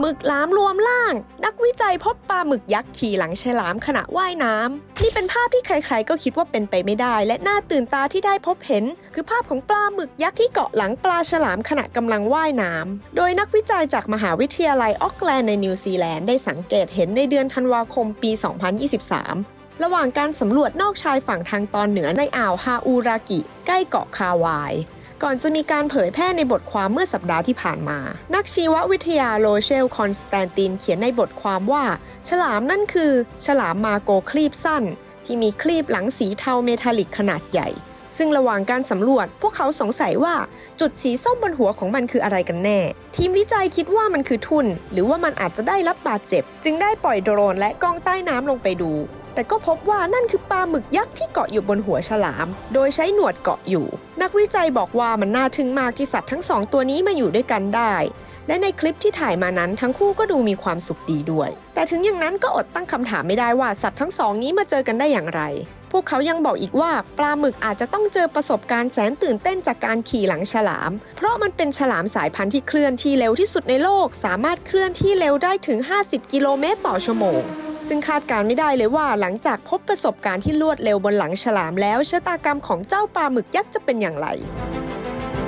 หมึกหลามรวมล่าง นักวิจัยพบปลาหมึกยักษ์ขี่หลังฉลามขณะว่ายน้ำนี่เป็นภาพที่ใครๆ ก็คิดว่าเป็นไปไม่ได้ และน่าตื่นตาที่ได้พบเห็น คือภาพของปลาหมึกยักษ์ที่เกาะหลังปลาฉลามขณะกำลังว่ายน้ำโดยนักวิจัยจากมหาวิทยาลัยออกแลนด์ในนิวซีแลนด์ได้สังเกตเห็นในเดือนธันวาคมปี 2023ระหว่างการสำรวจนอกชายฝั่งทางตอนเหนือในอ่าวฮาอูรากิ ใกล้เกาะคาวาย ก่อนจะมีการเผยแพร่ในบทความเมื่อสัปดาห์ที่ผ่านมา นักชีววิทยาโรเชลคอนสแตนตินเขียนในบทความว่า ฉลามนั่นคือ ฉลามมาโกคลีบสั้น ที่มีคลีบหลังสีเทาเมทัลลิกขนาดใหญ่ ซึ่งระหว่างการสำรวจ พวกเขาสงสัยว่าจุดสีส้มบนหัวของมันคืออะไรกันแน่ ทีมวิจัยคิดว่ามันคือทุ่น หรือว่ามันอาจจะได้รับบาดเจ็บ จึงได้ปล่อยโดรนและกล้องใต้น้ำลงไปดู แต่ก็พบว่านั่นคือปลาหมึกยักษ์ที่เกาะอยู่บนหัวฉลาม โดยใช้หนวดเกาะอยู่ นักวิจัยบอกว่ามันน่าทึ่งมากที่สัตว์ทั้งสองตัวนี้มาอยู่ด้วยกันได้ และในคลิปที่ถ่ายมานั้นทั้งคู่ก็ดูมีความสุขดีด้วย แต่ถึงอย่างนั้นก็อดตั้งคำถามไม่ได้ว่าสัตว์ทั้งสองนี้มาเจอกันได้อย่างไรพวกเขายังบอกอีกว่าปลาหมึกอาจจะต้องเจอประสบการณ์แสนตื่นเต้นจากการขี่หลังฉลาม เพราะมันเป็นฉลามสายพันธุ์ที่เคลื่อนที่เร็วที่สุดในโลก สามารถเคลื่อนที่เร็วได้ถึง 50 กิโลเมตรต่อชั่วโมง ซึ่งคาดการไม่ได้เลยว่าหลังจากพบประสบการณ์ที่รวดเร็วบนหลังฉลามแล้วชะตากรรมของเจ้าปลาหมึกยักษ์จะเป็นอย่างไร